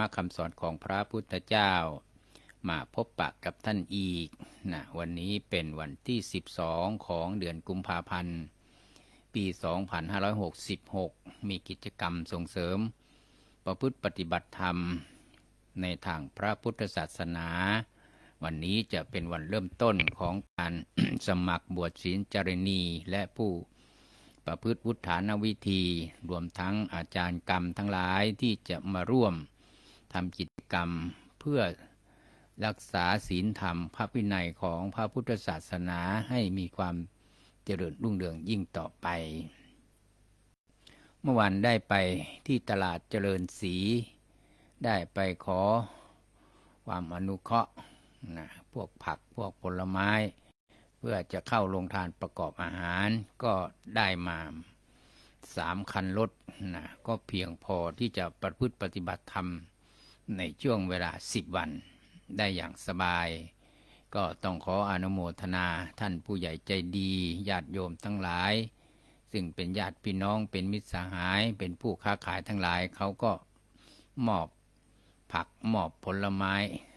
มะคำสอนของพระพุทธเจ้า มาพบปะกับท่านอีกนะวันนี้เป็นวันที่ 12 ของเดือนกุมภาพันธ์ ปี 2566 มีกิจกรรมส่งเสริม ประพฤติปฏิบัติธรรม ในทางพระพุทธศาสนา วันนี้จะเป็นวันเริ่มต้นของการสมัครบวชศีลจารณีและผู้ประพฤติวุฒานวิธี รวมทั้งอาจารย์กรรมทั้งหลายที่จะมาร่วม ทำกิจกรรมเพื่อรักษาศีลธรรม พระวินัยของพระพุทธศาสนาให้มีความเจริญรุ่งเรืองยิ่งต่อไป เมื่อวานได้ไปที่ตลาดเจริญศรีได้ไปขอความอนุเคราะห์นะพวกผักพวกผลไม้ เพื่อจะเข้าโรงทานประกอบอาหารก็ได้มาสามคันรถนะก็เพียงพอที่จะประพฤติปฏิบัติธรรม ในช่วงเวลาสิบวัน ได้อย่างสบาย ก็ต้องขออนุโมทนาท่านผู้ใหญ่ใจดีญาติโยมทั้งหลาย ซึ่งเป็นญาติพี่น้องเป็นมิตรสหาย เป็นผู้ค้าขายทั้งหลาย เขาก็มอบผักมอบผลไม้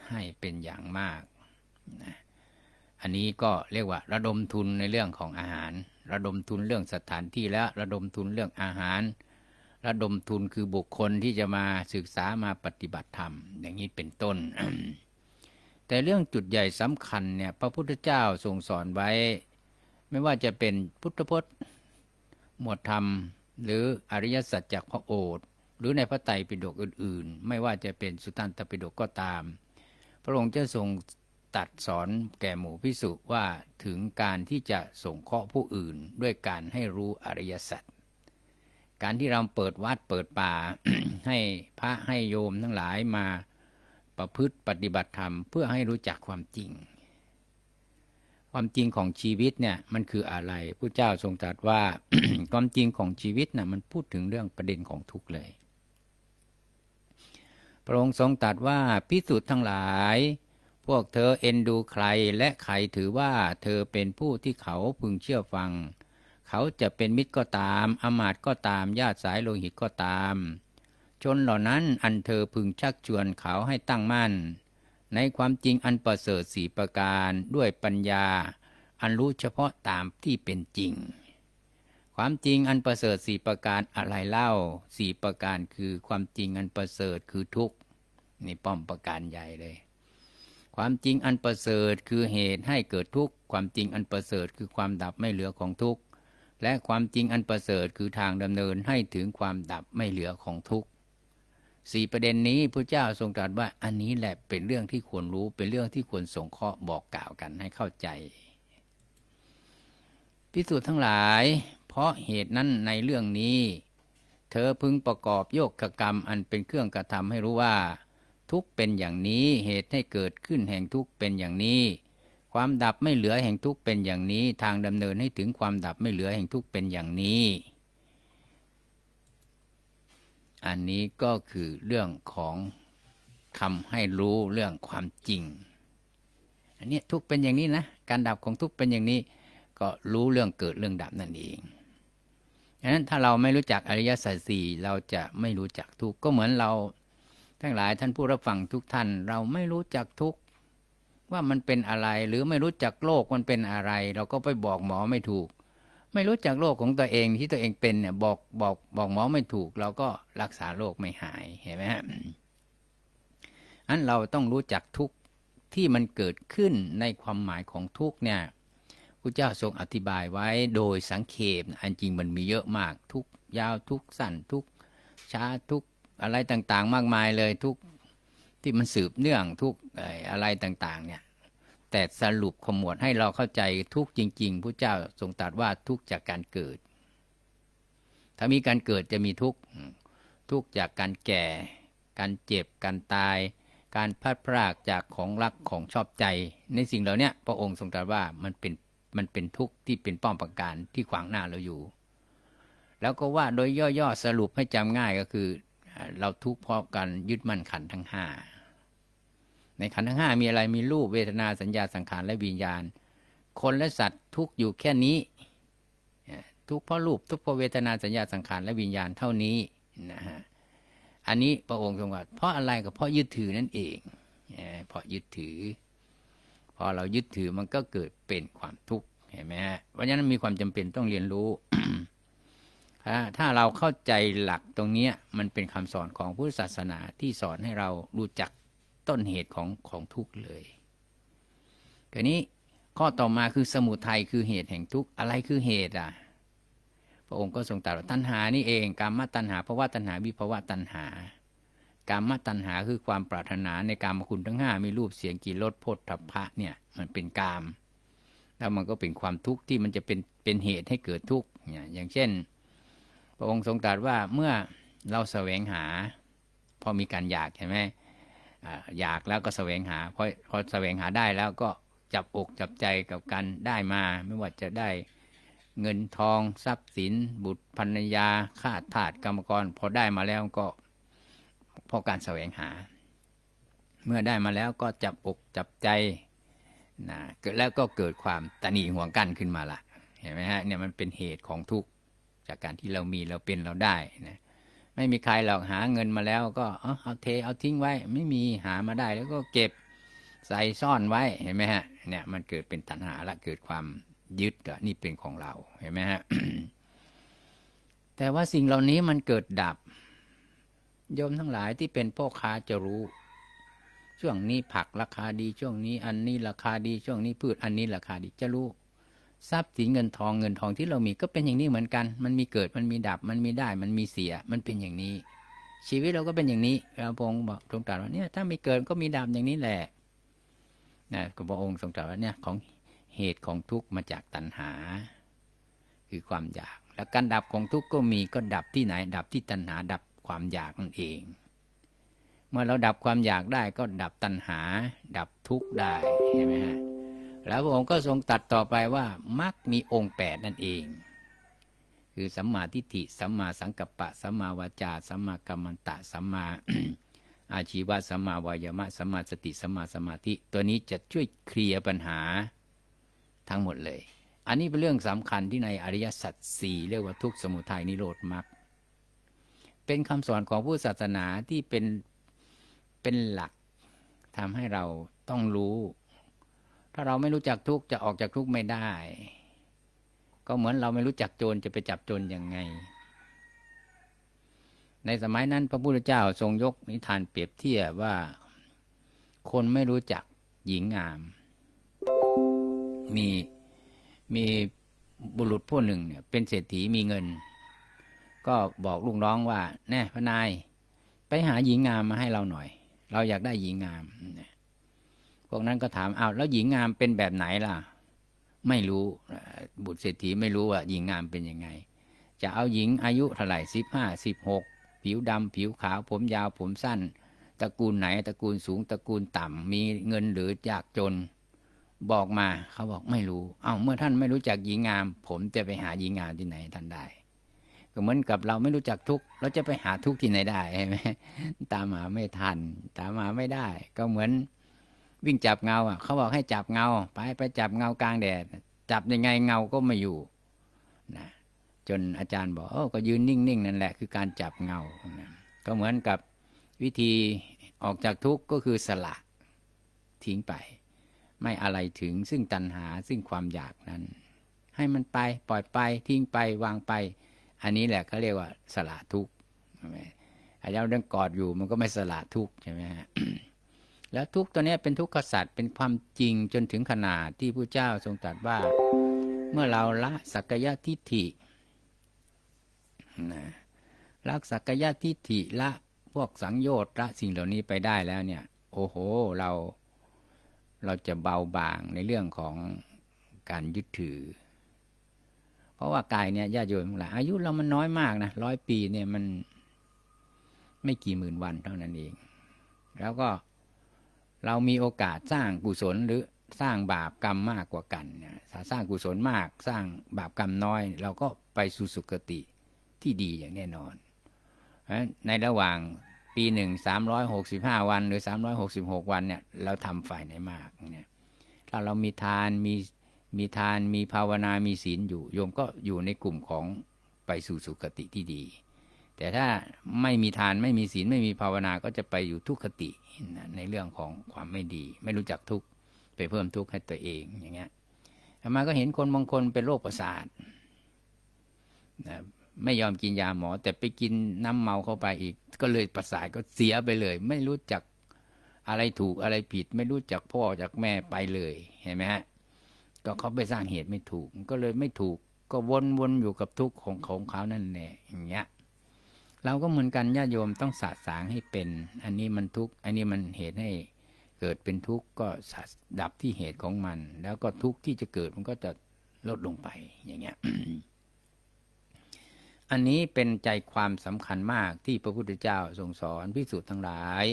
ให้เป็นอย่างมากนะอันนี้ก็เรียกว่าระดมทุนในเรื่องของอาหาร ระดมทุนเรื่องสถานที่และระดมทุนเรื่องอาหาร ระดมทุนคือบุคคลที่จะมาศึกษามาปฏิบัติธรรม อย่างนี้เป็นต้น แต่เรื่องจุดใหญ่สำคัญเนี่ยพระพุทธเจ้าทรงสอนไว้ ไม่ว่าจะเป็นพุทธพจน์ หมวดธรรม หรืออริยสัจจากพระโอษฐ์หรือในพระไตรปิฎกอื่น ๆ ไม่ว่าจะเป็นสุตตันตปิฎกก็ตาม พระองค์จะทรงตัดสอนแก่หมู่พิสุว่าถึงการที่จะส่งเคราะห์ผู้อื่นด้วยการให้รู้อริยสัจ การที่เราเปิดวัดเปิดป่า ให้พระให้โยมทั้งหลายมาประพฤติปฏิบัติธรรม เพื่อให้รู้จักความจริง ความจริงของชีวิตเนี่ยมันคืออะไรพระเจ้าทรงตรัสว่า ความจริงของชีวิตน่ะมันพูดถึงเรื่องประเด็นของทุกข์เลย พระองค์ทรงตรัสว่าพิสุทธ์ทั้งหลาย พวกเธอเอ็นดูใครและใครถือว่าเธอเป็นผู้ที่เขาพึงเชื่อฟัง เขาจะเป็นมิตรก็ตาม อมาตก็ตาม ญาติสายโลหิตก็ตาม ชนเหล่านั้นอันเธอพึงชักชวนเขาให้ตั้งมั่น ในความจริงอันประเสริฐสี่ประการด้วยปัญญา อันรู้เฉพาะตามที่เป็นจริง ความจริงอันประเสริฐสี่ประการอะไรเล่าสี่ประการคือความจริงอันประเสริฐคือทุกข์นี่ป้อมประการใหญ่เลยความจริงอันประเสริฐคือเหตุให้เกิดทุกข์ ความจริงอันประเสริฐคือความดับไม่เหลือของทุกข์ และความจริงอันประเสริฐคือทางดำเนินให้ถึงความดับไม่เหลือของทุกข์สี่ประเด็นนี้พระเจ้าทรงตรัสว่าอันนี้แหละเป็นเรื่องที่ควรรู้เป็นเรื่องที่ควรสงเคราะห์บอกกล่าวกันให้เข้าใจพิสูจน์ทั้งหลาย เพราะเหตุนั้นในเรื่องนี้ เธอพึงประกอบโยกกรรมอันเป็นเครื่องกระทำให้รู้ว่า ทุกข์เป็นอย่างนี้เหตุให้เกิดขึ้นแห่งทุกข์เป็นอย่างนี้ ความดับไม่เหลือแห่งทุกข์เป็นอย่างนี้ ทางดำเนินให้ถึงความดับไม่เหลือแห่งทุกข์เป็นอย่างนี้ อันนี้ก็คือเรื่องของทำให้รู้เรื่องความจริง อันนี้ทุกข์เป็นอย่างนี้นะ การดับของทุกข์เป็นอย่างนี้ ก็รู้เรื่องเกิดเรื่องดับนั่นเองดังนั้นถ้าเราไม่รู้จักอริยสัจสี่เราจะไม่รู้จักทุกข์ก็เหมือนเรา ทั้งหลายท่านผู้รับฟังทุกท่าน เราไม่รู้จักทุกข ว่ามันเป็นอะไรหรือไม่รู้จักโลกมันเป็นอะไร เราก็ไปบอกหมอไม่ถูก ไม่รู้จักโรคของตัวเองที่ตัวเองเป็นเนี่ยบอกบอกบอกหมอไม่ถูก เราก็รักษาโรคไม่หายเห็นไหมฮะอันเราต้องรู้จักทุกที่มันเกิดขึ้นในความหมายของทุกเนี่ยพระเจ้าทรงอธิบายไว้โดยสังเขปอันจริงมันมีเยอะมากทุกยาวทุกสั้นทุกช้าทุกอะไรต่างๆ มากมายเลยทุกที่มันสืบเนื่องทุกอะไรต่างๆเนี่ย แต่สรุปขมวดให้เราเข้าใจทุกจริง ๆพระเจ้าทรงตรัสว่าทุกจากการเกิด ถ้ามีการเกิดจะมีทุกทุกจากการแก่ การเจ็บ การตาย การพัดพรากจากของรักของชอบใจ ในสิ่งเหล่านี้พระองค์ทรงตรัสว่ามันเป็นมันเป็นทุกข์ที่เป็นป้อมประการที่ขวางหน้าเราอยู่ แล้วก็ว่าโดยย่อๆสรุปให้จำง่ายก็คือ เราทุกข์เพราะการยึดมั่นขันทั้งห้า ในขันธ์ทั้งห้ามีอะไรมีรูปเวทนาสัญญาสังขารและวิญญาณ คนและสัตว์ทุกอยู่แค่นี้ ทุกเพราะรูปทุกเพราะเวทนาสัญญาสังขารและวิญญาณเท่านี้นะฮะอันนี้พระองค์ทรงว่าเพราะอะไรก็เพราะยึดถือนั่นเองเพราะยึดถือ พอเรายึดถือมันก็เกิดเป็นความทุกข์เห็นไหมฮะเพราะฉะนั้นมีความจำเป็นต้องเรียนรู้ถ้าถ้าเราเข้าใจหลักตรงเนี้ยมันเป็นคำสอนของพุทธศาสนาที่สอนให้เรารู้จัก ต้นเหตุของของทุกข์เลยทีนี้ข้อต่อมาคือสมุทัยคือเหตุแห่งทุกข์อะไรคือเหตุอะ พระองค์ก็ทรงตรัสว่าตัณหานี่เองกามตัณหาภาวะตัณหาวิภาวะตัณหากามตัณหาคือความปรารถนาในกามคุณทั้งห้ามีรูปเสียงกลิ่นรสโพธฐัพพะเนี่ยมันเป็นกาม แล้วมันก็เป็นความทุกข์ที่มันจะเป็นเป็นเหตุให้เกิดทุกข์เนี่ยอย่างเช่น พระองค์ทรงตรัสว่าเมื่อเราแสวงหา พอมีการอยากใช่ไหม อยากแล้วก็แสวงหาพอพอแสวงหาได้แล้วก็จับอกจับใจกับการได้มา ไม่ว่าจะได้เงินทองทรัพย์สิน บุตรภรรยาข้าทาสกรรมกร พอได้มาแล้วก็เพราะการแสวงหา เมื่อได้มาแล้วก็จับอกจับใจนะแล้วก็เกิดความตนีห่วงกันขึ้นมาละเห็นไหมฮะเนี่ยมันเป็นเหตุของทุกข์จากการที่เรามีเราเป็นเราได้นะ ไม่มีใครหรอกหาเงินมาแล้ว ก็เอาเอาเทเอาทิ้งไว้ ไม่มีหามาได้แล้วก็เก็บใส่ซ่อนไว้เห็นไหมฮะเนี่ยมันเกิดเป็นตัณหาละเกิดความยึดอะนี่เป็นของเราเห็นไหมฮะแต่ว่าสิ่งเหล่านี้มันเกิดดับโยมทั้งหลายที่เป็นพ่อค้าจะรู้ ช่วงนี้ผักราคาดีช่วงนี้ อันนี้ราคาดีช่วงนี้พืชอันนี้ราคาดีจะรู้ ทรัพย์สินเงินทองเงินทองที่เรามีก็เป็นอย่างนี้เหมือนกัน มันมีเกิดมันมีดับมันมีได้ มันมีเสียมันเป็นอย่างนี้ ชีวิตเราก็เป็นอย่างนี้พระองค์บอกทรงตรัสว่าเนี่ยถ้ามีเกิดก็มีดับอย่างนี้แหละนะพระองค์ทรงตรัสว่าเนี่ยของเหตุของทุกข์มาจากตัณหา คือความอยาก แล้วการดับของทุกข์ก็มีก็ดับที่ไหน ดับที่ตัณหาดับความอยากนั่นเอง เมื่อเราดับความอยากได้ก็ดับตัณหา ดับทุกข์ได้เห็นไหมฮะ แล้วพระองค์ก็ทรงตัดต่อไปว่ามักมีองค์แปดนั่นเอง คือสัมมาทิฏฐิสัมมาสังกัปปะสัมมาวาจาสัมมากัมมันตะสัมมาอาชีวะสัมมาวายามะสัมมาสติสัมมาสมาธิ ตัวนี้จะช่วยเคลียร์ปัญหาทั้งหมดเลย อันนี้เป็นเรื่องสำคัญที่ในอริยสัจสี่เรียกว่าทุกสมุทัยนิโรธมรรคเป็นคำสอนของผู้ศาสนาที่เป็นเป็นหลักทำให้เราต้องรู้ ถ้าเราไม่รู้จักทุกข์จะออกจากทุกข์ไม่ได้ ก็เหมือนเราไม่รู้จักโจรจะไปจับโจรยังไง ในสมัยนั้นพระพุทธเจ้าทรงยกนิทานเปรียบเทียบว่า คนไม่รู้จักหญิงงาม มีมีบุรุษผู้หนึ่งเนี่ยเป็นเศรษฐีมีเงิน ก็บอกลูกน้องว่า แน่พนาย ไปหาหญิงงามมาให้เราหน่อย เราอยากได้หญิงงามเนี่ย วกนั้นก็ถามอ้าวแล้วหญิงงามเป็นแบบไหนล่ะ ไม่รู้บุตรเศรษฐีไม่รู้ว่าหญิงงามเป็นยังไง จะเอาหญิงอายุเท่าไหร่สิบห้าสิบหกผิวดำผิวขาวผมยาวผมสั้น ตระกูลไหนตระกูลสูงตระกูลต่ำมีเงินหรือยากจน บอกมาเขาบอกไม่รู้ เอ้าเมื่อท่านไม่รู้จักหญิงงาม ผมจะไปหาหญิงงามที่ไหนท่านได้ก็เหมือนกับเราไม่รู้จักทุกเราจะไปหาทุกที่ไหนได้ใช่ไหมตามหาไม่ทัน ตามหาไม่ได้ ก็เหมือน วิ่งจับเงาอะเขาบอกให้จับเงา ไปไปจับเงากลางแดด จับยังไงเงาก็ไม่อยู่นะจนอาจารย์บอกเออก็ยืนนิ่งๆนั่นแหละคือการจับเงานะก็เหมือนกับวิธีออกจากทุกข์ก็คือสละทิ้งไป ไม่อะไรถึงซึ่งตัณหาซึ่งความอยากนั้น ให้มันไปปล่อยไปทิ้งไปวางไป อันนี้แหละเขาเรียกว่าสละทุกข์ใช่ไหมอาจารย์เรื่องกอดอยู่มันก็ไม่สละทุกข์ใช่ไหมฮะ แล้วทุกตัวนี้เป็นทุกขสัตว์เป็นความจริงจนถึงขนาดที่พระเจ้าทรงตรัสว่า เมื่อเราละสักกายทิฏฐินะละสักกายทิฏฐิละพวกสังโยชน์ละสิ่งเหล่านี้ไปได้แล้วเนี่ย โอ้โหเราเราจะเบาบางในเรื่องของการยึดถือ เพราะว่ากายเนี่ยญาติโยมหลายอายุเรามันน้อยมากนะร้อยปีเนี่ยมันไม่กี่หมื่นวันเท่านั้นเอง แล้วก็ เรามีโอกาสสร้างกุศลหรือสร้างบาปกรรมมากกว่ากันเนี่ยสร้างกุศลมากสร้างบาปกรรมน้อย เราก็ไปสู่สุคติที่ดีอย่างแน่นอนเพราะฉะนั้นในระหว่างปีหนึ่งสามร้อยหกสิบห้าวัน หรือสามร้อยหกสิบหกวันเนี่ยเราทำฝ่ายไหนมากเนี่ยถ้าเรามีทานมีมีทานมีภาวนามีศีลอยู่โยมก็อยู่ในกลุ่มของไปสู่สุคติที่ดี แต่ถ้าไม่มีทานไม่มีศีลไม่มีภาวนาก็จะไปอยู่ทุกขตินะในเรื่องของความไม่ดี ไม่รู้จักทุกข์ไปเพิ่มทุกข์ให้ตัวเองอย่างเงี้ยอามาก็เห็นคนบางคนเป็นโรคประสาทนะไม่ยอมกินยาหมอ แต่ไปกินน้ำเมาเข้าไปอีก ก็เลยประสาทก็เสียไปเลย ไม่รู้จักอะไรถูกอะไรผิด ไม่รู้จักพ่อจากแม่ไปเลยเห็นไหมฮะก็เขาไปสร้างเหตุไม่ถูก ก็เลยไม่ถูก ก็วนๆอยู่กับทุกข์ของของเขานั่นแหละอย่างเงี้ย เราก็เหมือนกันญาติโยมต้องสะสางให้เป็น อันนี้มันทุกข์อันนี้มันเหตุให้เกิดเป็นทุกข์ก็สะดับที่เหตุของมัน แล้วก็ทุกข์ที่จะเกิดมันก็จะลดลงไปอย่างเงี้ย อันนี้เป็นใจความสำคัญมากที่พระพุทธเจ้าทรงสอนพิสูจน์ทั้งหลาย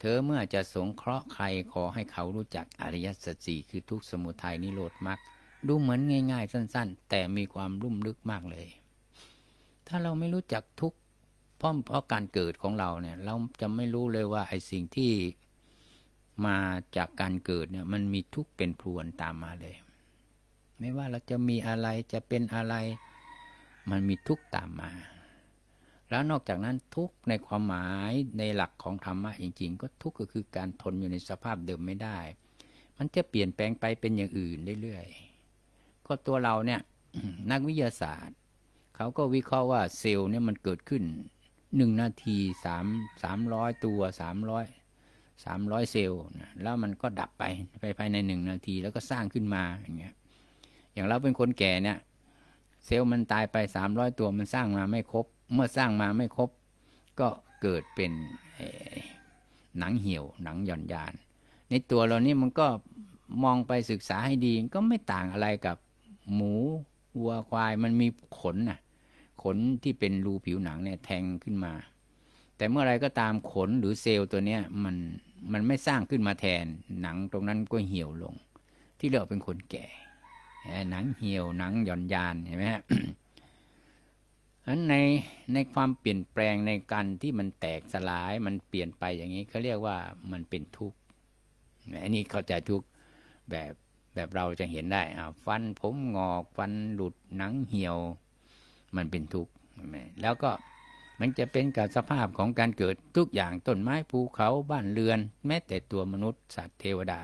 เธอเมื่อจะสงเคราะห์ใครขอให้เขารู้จักอริยสัจสี่คือทุกข์สมุทัยนิโรธมรรคดูเหมือนง่าย ๆ สั้น ๆ แต่มีความลุ่มลึกมากเลย ถ้าเราไม่รู้จักทุกข เพราะเพราะการเกิดของเราเนี่ย เราจะไม่รู้เลยว่าไอ้สิ่งที่มาจากการเกิดเนี่ย มันมีทุกข์เป็นพรวนตามมาเลย ไม่ว่าเราจะมีอะไรจะเป็นอะไร มันมีทุกข์ตามมา แล้วนอกจากนั้นทุกข์ในความหมายในหลักของธรรมะจริงๆ ก็ทุกข์ก็คือการทนอยู่ในสภาพเดิมไม่ได้ มันจะเปลี่ยนแปลงไปเป็นอย่างอื่นเรื่อยๆก็ตัวเราเนี่ย นักวิทยาศาสตร์ เขาก็วิเคราะห์ว่าเซลล์เนี่ยมันเกิดขึ้น หนึ่งนาทีสามสามร้อยตัวสามร้อยสามร้อยเซลล์นะแล้วมันก็ดับไปไปภายในหนึ่งนาทีแล้วก็สร้างขึ้นมาอย่างเงี้ยอย่างเราเป็นคนแก่เนี่ยเซลล์มันตายไปสามร้อยตัวมันสร้างมาไม่ครบ เมื่อสร้างมาไม่ครบ ก็เกิดเป็นหนังเหี่ยวหนังหย่อนยาน ในตัวเรานี่มันก็มองไปศึกษาให้ดีก็ไม่ต่างอะไรกับหมูวัวควายมันมีขนน่ะ นที่เป็นรูผิวหนังเนี่ยแทงขึ้นมา แต่เมื่อไรก็ตามขนหรือเซลล์ตัวเนี้ยมันมันไม่สร้างขึ้นมาแทนหนังตรงนั้นก็เหี่ยวลง ที่เราเป็นคนแก่หนังเหี่ยวหนังหย่อนยานเห็นไหมฮะอันในในความเปลี่ยนแปลงในการที่มันแตกสลายมันเปลี่ยนไปอย่างนี้เขาเรียกว่ามันเป็นทุกข์อันนี้เข้าใจทุกข์แบบแบบเราจะเห็นได้อ่าฟันผมงอกฟันหลุดหนังเหี่ยว มันเป็นทุกข์เห็นไหมแล้วก็มันจะเป็นกับสภาพของการเกิดทุกอย่างต้นไม้ภูเขาบ้านเรือน แม้แต่ตัวมนุษย์สัตว์เทวดา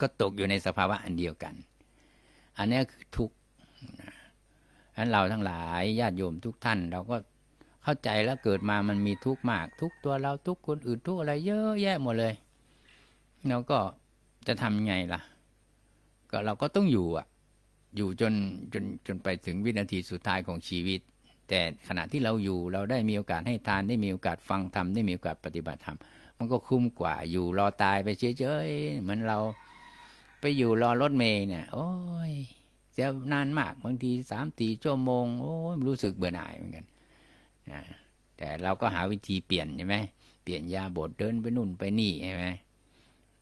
ก็ตกอยู่ในสภาวะอันเดียวกัน อันนี้คือทุกข์นะฉะนั้นเราทั้งหลายญาติโยมทุกท่าน เราก็เข้าใจแล้วเกิดมามันมีทุกข์มาก ทุกตัวเราทุกคนอื่นทุกอะไรเยอะแยะหมดเลยเราก็จะทำไงล่ะ ก็เราก็ต้องอยู่อะ อยู่จนจนจนไปถึงวินาทีสุดท้ายของชีวิต แต่ขณะที่เราอยู่เราได้มีโอกาสให้ทานได้มีโอกาสฟังธรรมได้มีโอกาสปฏิบัติธรรมมันก็คุ้มกว่าอยู่รอตายไปเฉยๆเหมือนเราไปอยู่รอรถเมย์เนี่ย โอ้ยเสียนานมากบางทีสามสี่ชั่วโมงโอ้ยรู้สึกเบื่อหน่ายเหมือนกันนะแต่เราก็หาวิธีเปลี่ยนใช่ไหมเปลี่ยนยาบทเดินไปนู่นไปนี่ใช่ไหม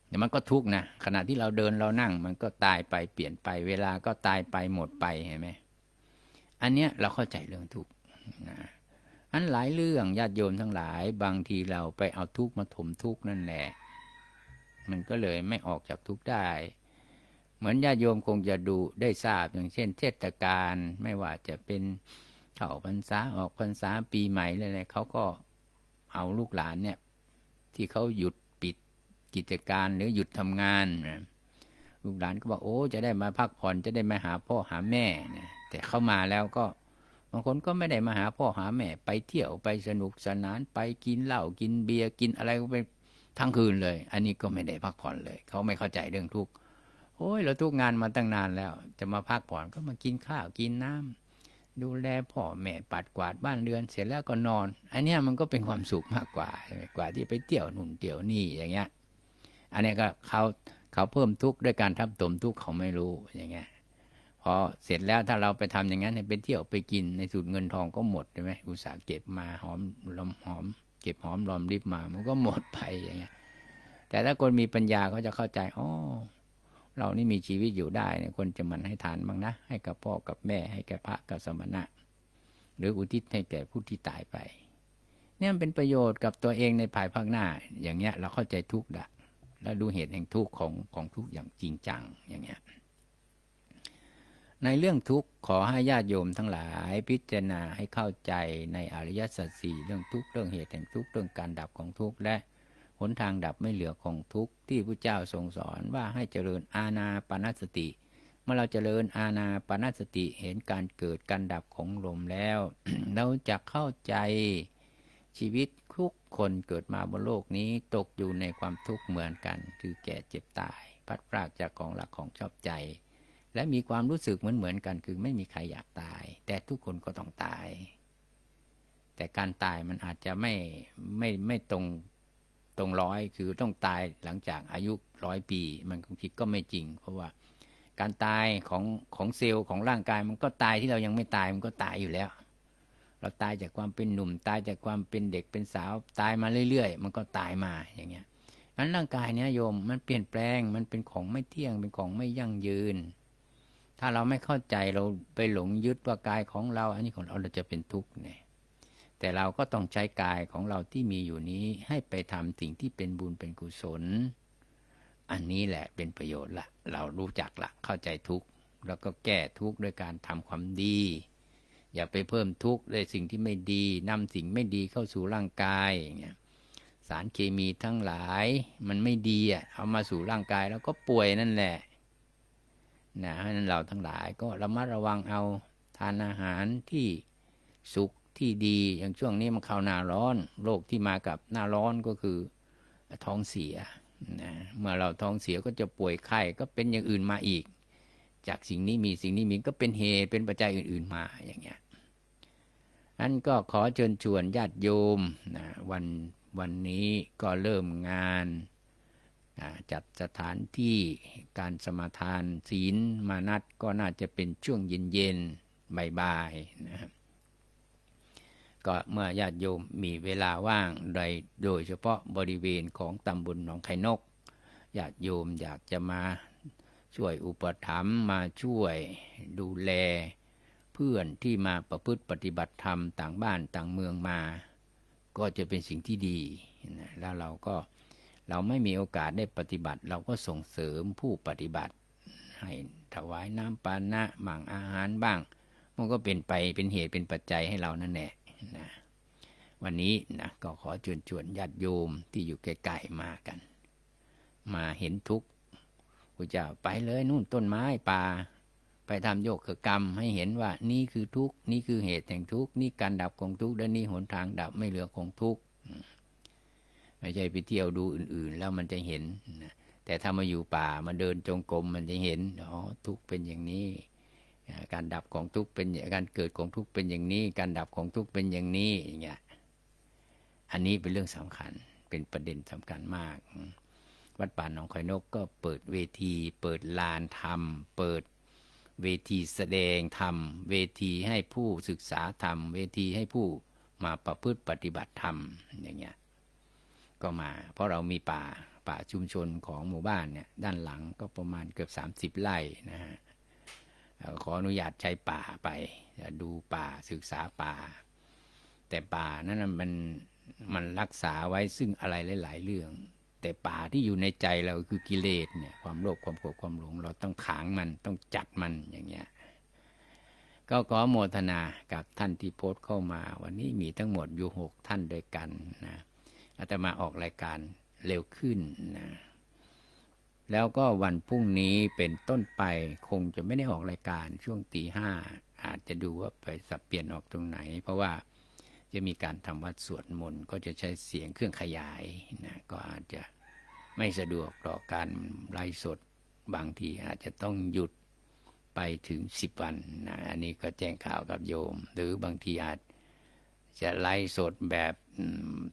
แต่มันก็ทุกข์นะขณะที่เราเดินเรานั่ง มันก็ตายไปเปลี่ยนไป เวลาก็ตายไปหมดไปเห็นไหมอันเนี้ยเราเข้าใจเรื่องทุกข์นะอันหลายเรื่องญาติโยมทั้งหลาย บางทีเราไปเอาทุกข์มาถมทุกข์นั่นแหละ มันก็เลยไม่ออกจากทุกข์ได้ เหมือนญาติโยมคงจะดูได้ทราบอย่างเช่น เทศกาลไม่ว่าจะเป็นเข้าพรรษาออกพรรษาปีใหม่อะไรเขาก็เอาลูกหลานเนี่ย ที่เขาหยุด กิจการหรือหยุดทำงานนะลูกหลานก็บอกโอ้จะได้มาพักผ่อนจะได้มาหาพ่อหาแม่นะแต่เข้ามาแล้วก็บางคนก็ไม่ได้มาหาพ่อหาแม่ ไปเที่ยวไปสนุกสนานไปกินเหล้ากินเบียร์กินอะไรก็ไปทั้งคืนเลย อันนี้ก็ไม่ได้พักผ่อนเลย เขาไม่เข้าใจเรื่องทุกข์โอ้ยเราทุกงานมาตั้งนานแล้ว จะมาพักผ่อนก็มากินข้าวกินน้ำดูแลพ่อแม่ปัดกวาดบ้านเรือนเสร็จแล้วก็นอน อันนี้มันก็เป็นความสุขมากกว่า กว่าที่ไปเที่ยวหนู่นเที่ยวนี่อย่างเงี้ย อันนี้ก็เขาเขาเพิ่มทุกข์ด้วยการทับถมทุกข์เขาไม่รู้อย่างเงี้ยพอเสร็จแล้วถ้าเราไปทำอย่างนั้นไปเที่ยวไปกินในสูตรเงินทองก็หมดใช่ไหมอุตสาห์เก็บมาหอมลมหอม เก็บหอมรอมริบมา มันก็หมดไปอย่างเงี้ย แต่ถ้าคนมีปัญญาเขาจะเข้าใจอ๋อเรานี่มีชีวิตอยู่ได้เนี่ยคนจะมันให้ทานบ้างนะ ให้กับพ่อกับแม่ ให้แก่พระกับสมณะ หรืออุทิศให้แก่ผู้ที่ตายไป เนี่ยมันเป็นประโยชน์กับตัวเองในภายภาคหน้า อย่างเงี้ย เราเข้าใจทุกข์ละ แล้วดูเหตุแห่งทุกข์ของของทุกข์อย่างจริงจังอย่างเงี้ยในในเรื่องทุกข์ขอให้ญาติโยมทั้งหลายพิจารณาให้เข้าใจในอริยสัจสี่เรื่องทุกข์เรื่องเหตุแห่งทุกข์เรื่องการดับของทุกข์และหนทางดับไม่เหลือของทุกข์ที่พระเจ้าทรงสอนว่าให้เจริญอาณาปณสติ เมื่อเราเจริญอาณาปณสติเห็นการเกิดการดับของลมแล้ว เราจะเข้าใจชีวิต ทุกคนเกิดมาบนโลกนี้ตกอยู่ในความทุกข์เหมือนกัน คือแก่เจ็บตาย พัดพรากจากของหลักของชอบใจ และมีความรู้สึกเหมือนเหมือนกัน คือไม่มีใครอยากตาย แต่ทุกคนก็ต้องตาย แต่การตายมันอาจจะไม่ไม่ไม่ตรงตรงร้อยคือต้องตายหลังจากอายุร้อยปี มันบางทีก็ไม่จริง เพราะว่าการตายของของเซลล์ของร่างกายมันก็ตายที่เรายังไม่ตายมันก็ตายอยู่แล้ว เราตายจากความเป็นหนุ่ม ตายจากความเป็นเด็กเป็นสาวตายมาเรื่อยๆ มันก็ตายมาอย่างเงี้ยนั้นร่างกายเนี้ยโยมมันเปลี่ยนแปลงมันเป็นของไม่เที่ยงเป็นของไม่ยั่งยืน ถ้าเราไม่เข้าใจเราไปหลงยึดว่ากายของเรา อันนี้ของเราเราจะเป็นทุกข์เนี่ยแต่เราก็ต้องใช้กายของเราที่มีอยู่นี้ให้ไปทำสิ่งที่เป็นบุญเป็นกุศล อันนี้แหละเป็นประโยชน์ละ เรารู้จักละเข้าใจทุกข์แล้วก็แก้ทุกข์ด้วยการทำความดี อย่าไปเพิ่มทุกข์ด้วยสิ่งที่ไม่ดีนำสิ่งไม่ดีเข้าสู่ร่างกายอย่างเงี้ยสารเคมีทั้งหลายมันไม่ดีอะเอามาสู่ร่างกายแล้วก็ป่วยนั่นแหละนะเพราะนั้นเราทั้งหลายก็ระมัดระวังเอาทานอาหารที่สุกที่ดีอย่างช่วงนี้มันเข้าหน้าร้อนโรคที่มากับหน้าร้อนก็คือท้องเสียนะเมื่อเราท้องเสียก็จะป่วยไข้ก็เป็นอย่างอื่นมาอีก จากสิ่งนี้มีสิ่งนี้มีก็เป็นเหตุเป็นปัจจัยอื่น ๆมาอย่างเงี้ย นั้นก็ขอเชิญชวนญาติโยมนะวันวันนี้ก็เริ่มงานนะจัดสถานที่การสมาทานศีลมานัดก็น่าจะเป็นช่วงเย็นๆบ่ายๆนะครับก็เมื่อญาติโยมมีเวลาว่างโดยโดยเฉพาะบริเวณของตำบลหนองไข่นกญาติโยมอยากจะมาช่วยอุปถัมภ์มาช่วยดูแล เพื่อนที่มาประพฤติปฏิบัติธรรมต่างบ้านต่างเมืองมา ก็จะเป็นสิ่งที่ดีนะแล้วเราก็เราไม่มีโอกาสได้ปฏิบัติ เราก็ส่งเสริมผู้ปฏิบัติ ให้ถวายน้ำปานะหมั่งอาหารบ้าง มันก็เป็นไปเป็นเหตุเป็นปัจจัยให้เรานั่นแหละนะวันนี้นะก็ขอชวนชวนญาติโยมที่อยู่ใกล้ๆมากัน มาเห็นทุกข์พระเจ้าไปเลยนู่นต้นไม้ป่า ไปทำโยกกรรมให้เห็นว่านี่คือทุกข์นี่คือเหตุแห่งทุกข์นี่การดับของทุกข์และนี่หนทางดับไม่เหลือของทุกข์ไม่ใช่ไปเที่ยวดูอื่น ๆ แล้วมันจะเห็นแต่ถ้ามาอยู่ป่ามาเดินจงกรมมันจะเห็นอ๋อทุกข์เป็นอย่างนี้ การดับของทุกข์เป็นการเกิดของทุกข์เป็นอย่างนี้ การดับของทุกข์เป็นอย่างนี้อย่างเงี้ยอันนี้เป็นเรื่องสำคัญเป็นประเด็นสำคัญมาก วัดป่าหนองคอยนกก็เปิดเวที เปิดลานธรรม เปิด เวทีแสดงธรรม เวทีให้ผู้ศึกษาธรรม เวทีให้ผู้มาประพฤติปฏิบัติธรรมอย่างเงี้ยก็มา เพราะเรามีป่าป่าชุมชนของหมู่บ้านเนี่ยด้านหลังก็ประมาณเกือบ 30 ไร่นะฮะขออนุญาตใช้ป่าไปดูป่าศึกษาป่า แต่ป่านั้นมันมันรักษาไว้ซึ่งอะไรหลาย ๆ เรื่อง แต่ป่าที่อยู่ในใจเราคือกิเลสเนี่ยความโลภความโกรธความหลง เราต้องขางมันต้องจัดมันอย่างเงี้ยก็ขอโมทนากับท่านที่โพสต์เข้ามา วันนี้มีทั้งหมดอยู่หกท่านด้วยกันนะอาตมาออกรายการเร็วขึ้นนะแล้วก็วันพรุ่งนี้เป็นต้นไปคงจะไม่ได้ออกรายการช่วงตีห้าอาจจะดูว่าไปสับเปลี่ยนออกตรงไหน เพราะว่าจะมีการทำวัดสวดมนต์ก็จะใช้เสียงเครื่องขยายนะก็อาจจะ ไม่สะดวกต่อการไลฟ์สดบางทีอาจจะต้องหยุดไปถึงสิบวันนะอันนี้ก็แจ้งข่าวกับโยม หรือบางทีอาจจะไลฟ์สดแบบ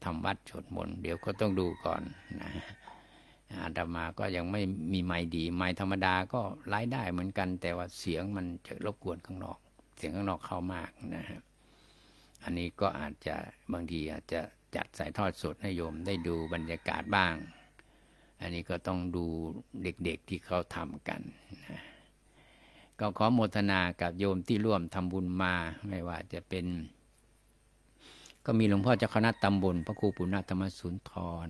ทำวัดสดมนเดี๋ยวก็ต้องดูก่อนนะอาตมาก็ยังไม่มีไม้ดีไม้ธรรมดาก็ไล่ได้เหมือนกัน แต่ว่าเสียงมันจะรบกวนข้างนอก เสียงข้างนอกเข้ามากนะฮะอันนี้ก็อาจจะบางทีอาจจะจัดสายทอดสดให้โยมได้ดูบรรยากาศบ้าง อันนี้ก็ต้องดูเด็กๆที่เขาทำกันนะก็ขอโมทนากับโยมที่ร่วมทำบุญมาไม่ว่าจะเป็น ก็มีหลวงพ่อเจ้าคณะตำบลพระครูปุณณธรรมสุนทร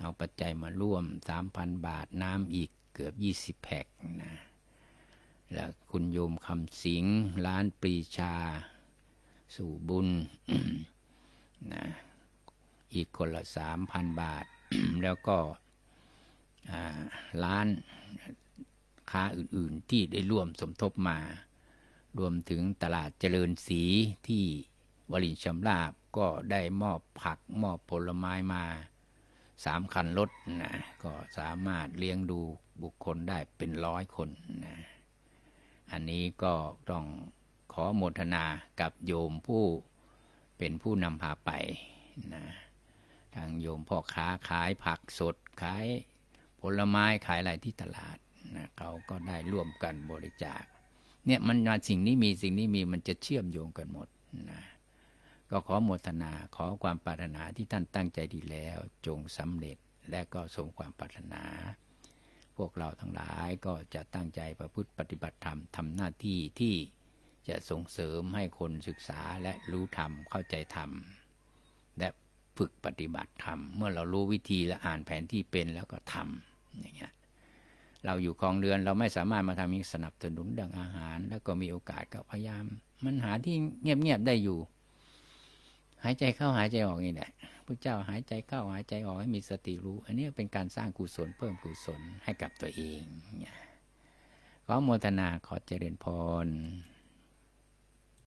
เอาปัจจัยมาร่วมสามพันบาทน้ำอีกเกือบยี่สิบแพ็กนะและคุณโยมคำสิงร้านปรีชา สู่บุญนะอีกคนละสามพันบาท แล้วก็ ร้านค้าอื่นๆที่ได้ร่วมสมทบมา รวมถึงตลาดเจริญศรีที่วลินชำราบก็ได้มอบผักมอบผลไม้มาสามคันรถนะก็สามารถเลี้ยงดูบุคคลได้เป็นร้อยคนนะอันนี้ก็ต้องขอโมทนากับโยมผู้เป็นผู้นำพาไปนะทางโยมพ่อค้าขายผักสดขาย ผลไม้ขายอะไรที่ตลาดนะเขาก็ได้ร่วมกันบริจาค เนี่ยมันมาสิ่งนี้มีสิ่งนี้มีมันจะเชื่อมโยงกันหมดนะก็ขอโมทนาขอความปรารถนาที่ท่านตั้งใจดีแล้ว จงสำเร็จและก็สมความปรารถนา พวกเราทั้งหลายก็จะตั้งใจประพฤติปฏิบัติธรรมทำหน้าที่ที่จะส่งเสริมให้คนศึกษาและรู้ธรรมเข้าใจธรรม และฝึกปฏิบัติธรรม เมื่อเรารู้วิธีและอ่านแผนที่เป็นแล้วก็ทำ อย่างเงี้ยเราอยู่คลองเรือนเราไม่สามารถมาทำนี้สนับสนุนดังอาหาร แล้วก็มีโอกาสก็พยายาม มันหาที่เงียบๆได้อยู่ หายใจเข้าหายใจออกนี่แหละพระเจ้าหายใจเข้าหายใจออกให้มีสติรู้ อันนี้เป็นการสร้างกุศลเพิ่มกุศลให้กับตัวเองเนี่ยขอโมทนาขอเจริญพร